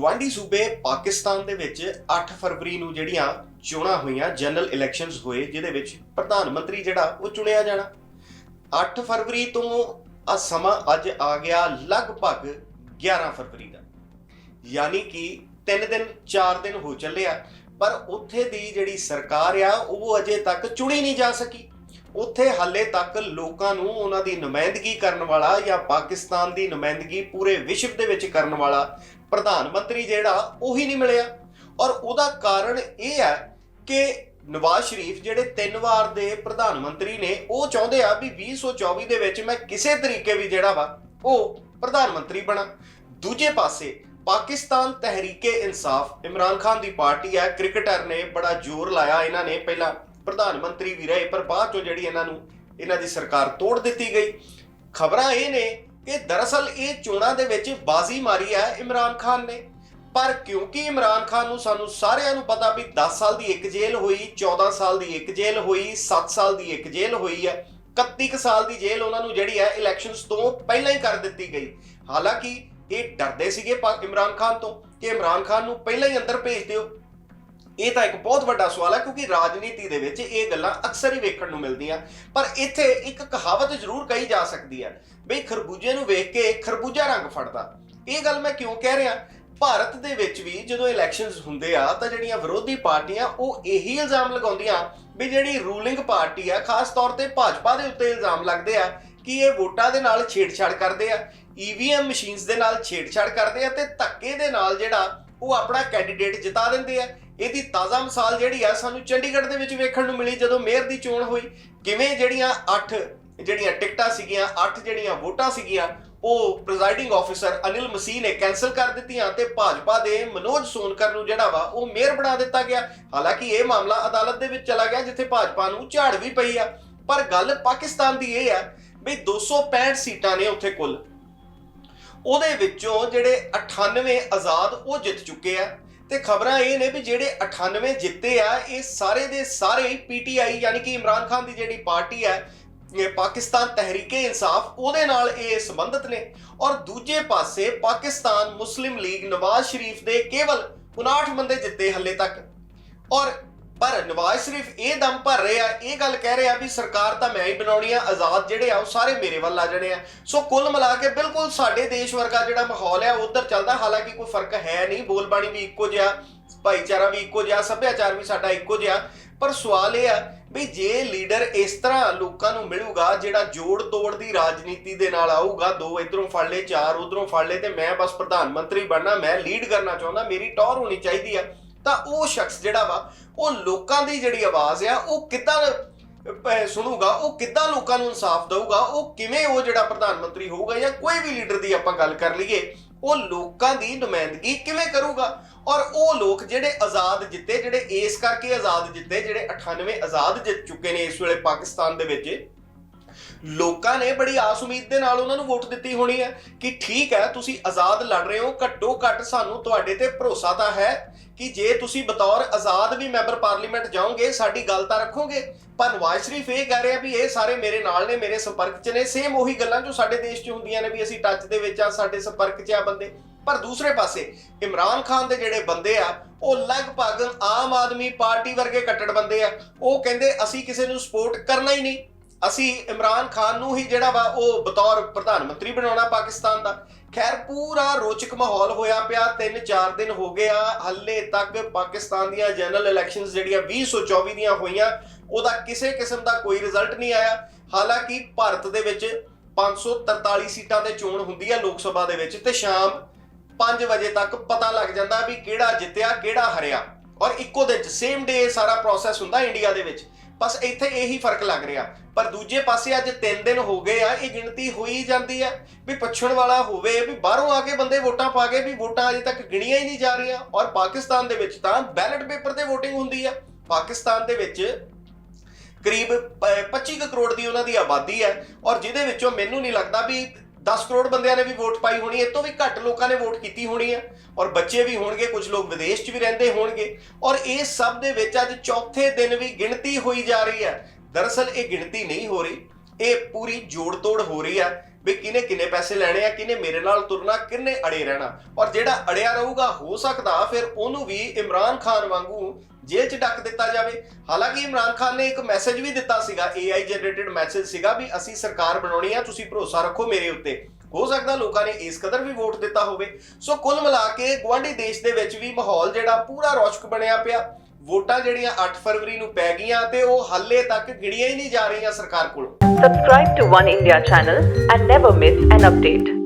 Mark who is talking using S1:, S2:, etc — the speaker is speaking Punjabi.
S1: ਗਵਾਂਡੀ ਸੂਬੇ ਪਾਕਿਸਤਾਨ ਦੇ ਵਿੱਚ 8 ਫਰਵਰੀ ਨੂੰ ਜਿਹੜੀਆਂ ਚੋਣਾਂ ਹੋਈਆਂ ਜਨਰਲ ਇਲੈਕਸ਼ਨਸ ਹੋਏ, ਜਿਹਦੇ ਵਿੱਚ ਪ੍ਰਧਾਨ ਮੰਤਰੀ ਜਿਹੜਾ, ਉਹ ਚੁਣਿਆ ਜਾਣਾ। 8 ਫਰਵਰੀ ਤੋਂ ਆ ਸਮਾਂ ਅੱਜ ਆ ਗਿਆ ਲਗਭਗ 11 ਫਰਵਰੀ ਦਾ। ਯਾਨੀ ਕਿ 3 ਦਿਨ 4 ਦਿਨ ਹੋ ਚੱਲਿਆ ਪਰ ਉੱਥੇ ਦੀ ਜਿਹੜੀ ਸਰਕਾਰ ਆ, ਉਹ ਅਜੇ ਤੱਕ ਚੁਣੀ ਨਹੀਂ ਜਾ ਸਕੀ। ਉੱਥੇ ਹਾਲੇ ਤੱਕ ਲੋਕਾਂ ਨੂੰ ਉਹਨਾਂ ਦੀ ਨੁਮਾਇੰਦਗੀ ਕਰਨ ਵਾਲਾ ਜਾਂ ਪਾਕਿਸਤਾਨ ਦੀ ਨੁਮਾਇੰਦਗੀ ਪੂਰੇ ਵਿਸ਼ਵ ਦੇ ਵਿੱਚ ਕਰਨ ਵਾਲਾ ਪ੍ਰਧਾਨ ਮੰਤਰੀ ਜਿਹੜਾ, ਉਹੀ ਨਹੀਂ ਮਿਲਿਆ। ਔਰ ਉਹਦਾ ਕਾਰਨ ਇਹ ਹੈ ਕਿ ਨਵਾਜ਼ ਸ਼ਰੀਫ ਜਿਹੜੇ ਤਿੰਨ ਵਾਰ ਦੇ ਪ੍ਰਧਾਨ ਮੰਤਰੀ ਨੇ, ਉਹ ਚਾਹੁੰਦੇ ਆ ਵੀ 2024 ਦੇ ਵਿੱਚ ਮੈਂ ਕਿਸੇ ਤਰੀਕੇ ਵੀ ਜਿਹੜਾ ਵਾ, ਉਹ ਪ੍ਰਧਾਨ ਮੰਤਰੀ ਬਣਾ। ਦੂਜੇ ਪਾਸੇ, ਪਾਕਿਸਤਾਨ ਤਹਿਰੀਕੇ ਇਨਸਾਫ, ਇਮਰਾਨ ਖਾਨ ਦੀ ਪਾਰਟੀ ਹੈ, ਕ੍ਰਿਕਟਰ ਨੇ ਬੜਾ ਜ਼ੋਰ ਲਾਇਆ ਇਹਨਾਂ ਨੇ ਪਹਿਲਾਂ। ਪ੍ਰਧਾਨ ਮੰਤਰੀ ਵੀ ਰਹੇ, ਪਰ ਬਾਅਦ ਚੋਂ ਜਿਹੜੀ ਇਹਨਾਂ ਨੂੰ ਇਹਨਾਂ ਦੀ ਸਰਕਾਰ ਤੋੜ ਦਿੱਤੀ ਗਈ। ਖਬਰਾਂ ਇਹ ਨੇ ਕਿ ਦਰਅਸਲ ਇਹ ਚੋਣਾਂ ਦੇ ਵਿੱਚ ਬਾਜ਼ੀ ਮਾਰੀ ਹੈ ਇਮਰਾਨ ਖਾਨ ਨੇ। ਪਰ ਕਿਉਂਕਿ ਇਮਰਾਨ ਖਾਨ ਨੂੰ ਸਾਨੂੰ ਸਾਰਿਆਂ ਨੂੰ ਪਤਾ ਵੀ 10 ਸਾਲ ਦੀ ਇੱਕ ਜੇਲ੍ਹ ਹੋਈ 14 ਸਾਲ ਦੀ ਇੱਕ ਜੇਲ੍ਹ ਹੋਈ 7 ਸਾਲ ਦੀ ਇੱਕ ਜੇਲ੍ਹ ਹੋਈ ਹੈ 31 ਕੁ ਸਾਲ ਦੀ ਜੇਲ੍ਹ ਉਹਨਾਂ ਨੂੰ ਜਿਹੜੀ ਹੈ ਇਲੈਕਸ਼ਨਸ ਤੋਂ ਪਹਿਲਾਂ ਹੀ ਕਰ ਦਿੱਤੀ ਗਈ। ਹਾਲਾਂਕਿ ਇਹ ਡਰਦੇ ਸੀਗੇ ਇਮਰਾਨ ਖਾਨ ਤੋਂ ਕਿ ਇਮਰਾਨ ਖਾਨ ਨੂੰ ਪਹਿਲਾਂ ਹੀ ਅੰਦਰ ਭੇਜ ਦਿਓ। ਇਹ ਤਾਂ ਇੱਕ ਬਹੁਤ ਵੱਡਾ ਸਵਾਲ ਹੈ, ਕਿਉਂਕਿ ਰਾਜਨੀਤੀ ਦੇ ਵਿੱਚ ਇਹ ਗੱਲਾਂ ਅਕਸਰ ਹੀ ਵੇਖਣ ਨੂੰ ਮਿਲਦੀਆਂ। ਪਰ ਇੱਥੇ ਇੱਕ ਕਹਾਵਤ ਜ਼ਰੂਰ ਕਹੀ ਜਾ ਸਕਦੀ ਹੈ, ਬਈ ਖਰਬੂਜੇ ਨੂੰ ਵੇਖ ਕੇ ਖਰਬੂਜਾ ਰੰਗ ਫੜਦਾ। ਇਹ ਗੱਲ ਮੈਂ ਕਿਉਂ ਕਹਿ ਰਿਹਾ? ਭਾਰਤ ਦੇ ਵਿੱਚ ਵੀ ਜਦੋਂ ਇਲੈਕਸ਼ਨਸ ਹੁੰਦੇ ਆ, ਤਾਂ ਜਿਹੜੀਆਂ ਵਿਰੋਧੀ ਪਾਰਟੀਆਂ, ਉਹ ਇਹੀ ਇਲਜ਼ਾਮ ਲਗਾਉਂਦੀਆਂ ਵੀ ਜਿਹੜੀ ਰੂਲਿੰਗ ਪਾਰਟੀ ਆ, ਖਾਸ ਤੌਰ ਤੇ ਭਾਜਪਾ ਦੇ ਉੱਤੇ ਇਲਜ਼ਾਮ ਲੱਗਦੇ ਆ ਕਿ ਇਹ ਵੋਟਾਂ ਦੇ ਨਾਲ ਛੇੜਛਾੜ ਕਰਦੇ ਆ ਈਵੀਐਮ ਮਸ਼ੀਨਸ ਦੇ ਨਾਲ ਛੇੜਛਾੜ ਕਰਦੇ ਆ ਤੇ ਧੱਕੇ ਦੇ ਨਾਲ ਜਿਹੜਾ ਉਹ ਆਪਣਾ ਕੈਂਡੀਡੇਟ ਜਿਤਾ ਦਿੰਦੇ ਆ। ਇਹਦੀ ਤਾਜ਼ਾ ਮਿਸਾਲ ਜਿਹੜੀ ਆ ਸਾਨੂੰ ਚੰਡੀਗੜ੍ਹ ਦੇ ਵਿੱਚ ਵੇਖਣ ਨੂੰ ਮਿਲੀ ਜਦੋਂ ਮੇਅਰ ਦੀ ਚੋਣ ਹੋਈ। ਕਿਵੇਂ ਜਿਹੜੀਆਂ 8 ਜਿਹੜੀਆਂ ਟਿਕਟਾਂ ਸੀਗੀਆਂ 8 ਜਿਹੜੀਆਂ ਵੋਟਾਂ ਸੀਗੀਆਂ, ਉਹ ਪ੍ਰੈਜ਼ਾਈਡਿੰਗ ਆਫੀਸਰ ਅਨਿਲ ਮਸੀਹ ਨੇ ਕੈਨਸਲ ਕਰ ਦਿੱਤੀਆਂ ਤੇ ਭਾਜਪਾ ਦੇ ਮਨੋਜ ਸੋਨਕਰ ਨੂੰ ਜਿਹੜਾ ਵਾ ਉਹ ਮੇਅਰ ਬਣਾ ਦਿੱਤਾ ਗਿਆ। ਹਾਲਾਂਕਿ ਇਹ ਮਾਮਲਾ ਅਦਾਲਤ ਦੇ ਵਿੱਚ ਚਲਾ ਗਿਆ, ਜਿੱਥੇ ਭਾਜਪਾ ਨੂੰ ਝਾੜ ਵੀ ਪਈ ਆ। ਪਰ ਗੱਲ ਪਾਕਿਸਤਾਨ ਦੀ ਇਹ ਆ ਵੀ 265 ਸੀਟਾਂ ਨੇ ਉੱਥੇ ਕੁੱਲ। ਉਹਦੇ ਵਿੱਚੋਂ ਜਿਹੜੇ 98 ਆਜ਼ਾਦ ਉਹ ਜਿੱਤ ਚੁੱਕੇ ਆ। ਤੇ ਖਬਰਾਂ ਇਹ ਨੇ ਵੀ ਜਿਹੜੇ 98 ਜਿੱਤੇ ਆ, ਇਹ ਸਾਰੇ ਦੇ ਸਾਰੇ ਪੀਟੀਆਈ ਯਾਨੀ ਕਿ ਇਮਰਾਨ ਖਾਨ ਦੀ ਜਿਹੜੀ ਪਾਰਟੀ ਹੈ, ਇਹ ਪਾਕਿਸਤਾਨ ਤਹਿਰੀਕੇ ਇਨਸਾਫ, ਉਹਦੇ ਨਾਲ ਇਹ ਸੰਬੰਧਿਤ ਨੇ। ਔਰ ਦੂਜੇ ਪਾਸੇ ਪਾਕਿਸਤਾਨ ਮੁਸਲਿਮ ਲੀਗ ਨਵਾਜ਼ ਸ਼ਰੀਫ ਦੇ ਕੇਵਲ 59 ਬੰਦੇ ਜਿੱਤੇ ਹੱਲੇ ਤੱਕ। ਔਰ ਪਰ ਨਵਾਜ਼ ਸ਼ਰੀਫ ਇਹ ਦਮ ਭਰ ਰਹੇ ਆ, ਇਹ ਗੱਲ ਕਹਿ ਰਹੇ ਆ ਵੀ ਸਰਕਾਰ ਤਾਂ ਮੈਂ ਹੀ ਬਣਾਉਣੀ ਆ, ਆਜ਼ਾਦ ਜਿਹੜੇ ਆ ਉਹ ਸਾਰੇ ਮੇਰੇ ਵੱਲ ਆ ਜਾਣੇ ਆ। ਸੋ ਕੁੱਲ ਮਿਲਾ ਕੇ ਬਿਲਕੁਲ ਸਾਡੇ ਦੇਸ਼ ਵਰਗਾ ਜਿਹੜਾ ਮਾਹੌਲ ਆ ਉਧਰ ਚੱਲਦਾ, ਹਾਲਾਂਕਿ ਕੋਈ ਫ਼ਰਕ ਹੈ ਨਹੀਂ, ਬੋਲਬਾਣੀ ਵੀ ਇੱਕੋ ਜਿਹਾ, ਭਾਈਚਾਰਾ ਵੀ ਇੱਕੋ ਜਿਹਾ, ਸੱਭਿਆਚਾਰ ਵੀ ਸਾਡਾ ਇੱਕੋ ਜਿਹਾ। ਪਰ ਸਵਾਲ ਇਹ ਆ ਵੀ ਜੇ ਲੀਡਰ ਇਸ ਤਰ੍ਹਾਂ ਲੋਕਾਂ ਨੂੰ ਮਿਲੂਗਾ, ਜਿਹੜਾ ਜੋੜ ਤੋੜ ਦੀ ਰਾਜਨੀਤੀ ਦੇ ਨਾਲ ਆਊਗਾ, ਦੋ ਇਧਰੋਂ ਫੜ ਲਏ, ਚਾਰ ਉਧਰੋਂ ਫੜ ਲਏ, ਤੇ ਮੈਂ ਬਸ ਪ੍ਰਧਾਨ ਮੰਤਰੀ ਬਣਨਾ, ਮੈਂ ਲੀਡ ਕਰਨਾ ਚਾਹੁੰਦਾ, ਮੇਰੀ ਟੌਰ ਹੋਣੀ ਚਾਹੀਦੀ ਆ। ਤਾਂ ਉਹ ਸ਼ਖਸ ਜਿਹੜਾ ਵਾ, ਉਹ ਲੋਕਾਂ ਦੀ ਜਿਹੜੀ ਆਵਾਜ਼ ਆ, ਉਹ ਕਿੱਦਾਂ ਸੁਣੂਗਾ, ਉਹ ਕਿੱਦਾਂ ਲੋਕਾਂ ਨੂੰ ਇਨਸਾਫ ਦੇਊਗਾ, ਉਹ ਕਿਵੇਂ ਉਹ ਜਿਹੜਾ ਪ੍ਰਧਾਨ ਮੰਤਰੀ ਹੋਊਗਾ ਜਾਂ ਕੋਈ ਵੀ ਲੀਡਰ ਦੀ ਆਪਾਂ ਗੱਲ ਕਰ ਲਈਏ, ਉਹ ਲੋਕਾਂ ਦੀ ਨੁਮਾਇੰਦਗੀ ਕਿਵੇਂ ਕਰੂਗਾ? ਔਰ ਉਹ ਲੋਕ ਜਿਹੜੇ ਆਜ਼ਾਦ ਜਿੱਤੇ, ਜਿਹੜੇ ਇਸ ਕਰਕੇ ਆਜ਼ਾਦ ਜਿੱਤੇ, ਜਿਹੜੇ 98 ਆਜ਼ਾਦ ਜਿੱਤ ਚੁੱਕੇ ਨੇ ਇਸ ਵੇਲੇ ਪਾਕਿਸਤਾਨ ਦੇ ਵਿੱਚ ਲੋਕਾਂ ਨੇ ਬੜੀ ਆਸ ਉਮੀਦ ਦੇ ਨਾਲ ਉਹਨਾਂ ਨੂੰ ਵੋਟ ਦਿੱਤੀ ਹੋਣੀ ਹੈ ਕਿ ਠੀਕ ਹੈ, ਤੁਸੀਂ ਆਜ਼ਾਦ ਲੜ ਰਹੇ ਹੋ, ਘੱਟੋ ਘੱਟ ਸਾਨੂੰ ਤੁਹਾਡੇ ਤੇ ਭਰੋਸਾ ਤਾਂ ਹੈ ਕਿ ਜੇ ਤੁਸੀਂ ਬਤੌਰ ਆਜ਼ਾਦ ਵੀ ਮੈਂਬਰ ਪਾਰਲੀਮੈਂਟ ਜਾਓਗੇ, ਸਾਡੀ ਗੱਲ ਤਾਂ ਰੱਖੋਗੇ। ਪਰ ਨਵਾਜ਼ ਸ਼ਰੀਫ ਇਹ ਕਹਿ ਰਿਹਾ ਵੀ ਇਹ ਸਾਰੇ ਮੇਰੇ ਨਾਲ ਨੇ, ਮੇਰੇ ਸੰਪਰਕ 'ਚ ਨੇ ਸੇਮ ਉਹੀ ਗੱਲਾਂ ਜੋ ਸਾਡੇ ਦੇਸ਼ 'ਚ ਹੁੰਦੀਆਂ ਨੇ ਵੀ ਅਸੀਂ ਟੱਚ ਦੇ ਵਿੱਚ ਆ, ਸਾਡੇ ਸੰਪਰਕ 'ਚ ਆ ਬੰਦੇ। ਪਰ ਦੂਸਰੇ ਪਾਸੇ ਇਮਰਾਨ ਖਾਨ ਦੇ ਜਿਹੜੇ ਬੰਦੇ ਆ, ਉਹ ਲਗਭਗ ਆਮ ਆਦਮੀ ਪਾਰਟੀ ਵਰਗੇ ਕੱਟੜ ਬੰਦੇ ਆ। ਉਹ ਕਹਿੰਦੇ ਅਸੀਂ ਕਿਸੇ ਨੂੰ ਸਪੋਰਟ ਕਰਨਾ ਹੀ ਨਹੀਂ। ਅਸੀਂ ਇਮਰਾਨ ਖਾਨ ਨੂੰ ਹੀ ਜਿਹੜਾ ਵਾ ਉਹ ਬਤੌਰ ਪ੍ਰਧਾਨ ਮੰਤਰੀ ਬਣਾਉਣਾ ਪਾਕਿਸਤਾਨ ਦਾ। ਖੈਰ, ਪੂਰਾ ਰੋਚਕ ਮਾਹੌਲ ਹੋਇਆ ਪਿਆ। 3-4 ਦਿਨ ਹੋ ਗਏ ਆ। ਹੱਲੇ ਤੱਕ ਪਾਕਿਸਤਾਨ ਦੀਆਂ ਜਨਰਲ ਇਲੈਕਸ਼ਨਸ ਜਿਹੜੀਆਂ 2024 ਦੀਆਂ ਹੋਈਆਂ, ਉਹਦਾ ਕਿਸੇ ਕਿਸਮ ਦਾ ਕੋਈ ਰਿਜ਼ਲਟ ਨਹੀਂ ਆਇਆ। ਹਾਲਾਂਕਿ ਭਾਰਤ ਦੇ ਵਿੱਚ 543 ਸੀਟਾਂ ਤੇ ਚੋਣ ਹੁੰਦੀ ਹੈ ਲੋਕ ਸਭਾ ਦੇ ਵਿੱਚ ਤੇ ਸ਼ਾਮ 5 ਵਜੇ ਤੱਕ ਪਤਾ ਲੱਗ ਜਾਂਦਾ ਵੀ ਕਿਹੜਾ ਜਿੱਤਿਆ, ਕਿਹੜਾ ਹਰਿਆ। ਔਰ ਇੱਕੋ ਦਿਨ ਚ ਸੇਮ ਡੇ ਸਾਰਾ ਪ੍ਰੋਸੈਸ ਹੁੰਦਾ ਇੰਡੀਆ ਦੇ ਵਿੱਚ। ਬਸ ਇੱਥੇ ਇਹੀ ਫ਼ਰਕ ਲੱਗ ਰਿਹਾ। ਪਰ ਦੂਜੇ ਪਾਸੇ ਅੱਜ 3 ਦਿਨ ਹੋ ਗਏ ਆ, ਇਹ ਗਿਣਤੀ ਹੋਈ ਜਾਂਦੀ ਹੈ ਵੀ ਪੁੱਛਣ ਵਾਲਾ ਹੋਵੇ ਵੀ ਬਾਹਰੋਂ ਆ ਕੇ ਬੰਦੇ ਵੋਟਾਂ ਪਾ ਕੇ ਵੀ ਵੋਟਾਂ ਅਜੇ ਤੱਕ ਗਿਣੀਆਂ ਹੀ ਨਹੀਂ ਜਾ ਰਹੀਆਂ। ਔਰ ਪਾਕਿਸਤਾਨ ਦੇ ਵਿੱਚ ਤਾਂ ਬੈਲਟ ਪੇਪਰ ਤੇ VOTING ਹੁੰਦੀ ਆ। ਪਾਕਿਸਤਾਨ ਦੇ ਵਿੱਚ ਕਰੀਬ ਪ- 25 ਕੁ ਕਰੋੜ ਦੀ ਉਹਨਾਂ ਦੀ ਆਬਾਦੀ ਹੈ ਔਰ ਜਿਹਦੇ ਵਿੱਚੋਂ ਮੈਨੂੰ ਨਹੀਂ ਲੱਗਦਾ ਵੀ 10 ਕਰੋੜ ਬੰਦਿਆਂ ਨੇ ਵੀ ਵੋਟ ਪਾਈ ਹੋਣੀ ਇਹ ਤੋਂ ਵੀ ਘੱਟ ਲੋਕਾਂ ਨੇ ਵੋਟ ਕੀਤੀ ਹੋਣੀ ਹੈ। ਔਰ ਬੱਚੇ ਵੀ ਹੋਣਗੇ, ਕੁਝ ਲੋਕ ਵਿਦੇਸ਼ 'ਚ ਵੀ ਰਹਿੰਦੇ ਹੋਣਗੇ। ਔਰ ਇਹ ਸਭ ਦੇ ਵਿੱਚ ਅੱਜ ਚੌਥੇ ਦਿਨ ਵੀ ਗਿਣਤੀ ਹੋਈ ਜਾ ਰਹੀ ਹੈ। ਦਰਅਸਲ ਇਹ ਗਿਣਤੀ ਨਹੀਂ ਹੋ ਰਹੀ, ਇਹ ਪੂਰੀ ਜੋੜ ਤੋੜ ਹੋ ਰਹੀ ਹੈ ਵੀ ਕਿਨੇ ਕਿੰਨੇ ਪੈਸੇ ਲੈਣੇ ਆ ਕਿਨੇ ਮੇਰੇ ਨਾਲ ਤੁਰਨਾ ਕਿੰਨੇ ਅੜੇ ਰਹਿਣਾ। ਔਰ ਜਿਹੜਾ ਅੜਿਆ ਰਹੂਗਾ, ਹੋ ਸਕਦਾ ਫਿਰ ਉਹਨੂੰ ਵੀ ਇਮਰਾਨ ਖਾਨ ਵਾਂਗੂ ਜੇਲ੍ਹ 'ਚ ਡੱਕ ਦਿੱਤਾ ਜਾਵੇ। ਹਾਲਾਂਕਿ ਇਮਰਾਨ ਖਾਨ ਨੇ ਇੱਕ ਮੈਸੇਜ ਵੀ ਦਿੱਤਾ ਸੀਗਾ AI ਜਨਰੇਟਡ ਮੈਸੇਜ ਸੀਗਾ ਵੀ ਅਸੀਂ ਸਰਕਾਰ ਬਣਾਉਣੀ ਆ, ਤੁਸੀਂ ਭਰੋਸਾ ਰੱਖੋ ਮੇਰੇ ਉੱਤੇ। ਹੋ ਸਕਦਾ ਲੋਕਾਂ ਨੇ ਇਸ ਕਦਰ ਵੀ ਵੋਟ ਦਿੱਤਾ ਹੋਵੇ। ਸੋ ਕੁੱਲ ਮਿਲਾ ਕੇ ਗਵਾਂਢੀ ਦੇਸ਼ ਦੇ ਵਿੱਚ ਵੀ ਮਾਹੌਲ ਜਿਹੜਾ ਪੂਰਾ ਰੌਸ਼ਕ ਬਣਿਆ ਪਿਆ। ਵੋਟਾਂ ਜਿਹੜੀਆਂ 8 ਫਰਵਰੀ ਨੂੰ ਪੈ ਗਈਆਂ ਤੇ ਉਹ ਹਾਲੇ ਤੱਕ ਗਿਣੀਆਂ ਹੀ ਨਹੀਂ ਜਾ ਰਹੀਆਂ ਸਰਕਾਰ ਕੋਲ।
S2: Subscribe to One India channel and never miss an update.